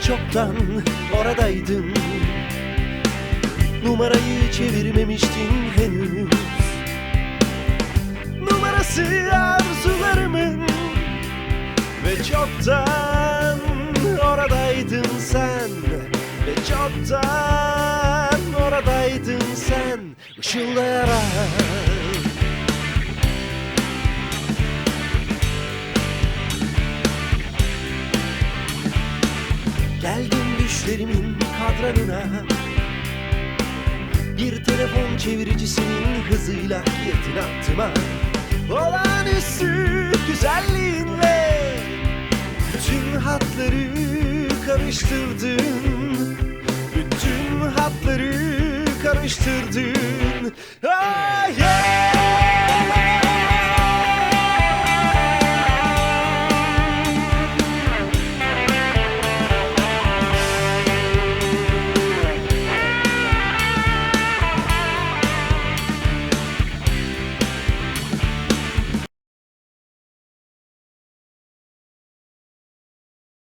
çoktan oradaydın. Numarayı çevirmemiştin henüz. Numarası arzularımın Ve çoktan oradaydın sen. Ve çoktan oradaydın sen. Işıldayarak Geldim düşlerimin kadranına. Bir telefon çeviricisinin hızıyla girdin aklıma Olağanüstü güzelliğinle Bütün hatları karıştırdın. Bütün hatları karıştırdın. Ah!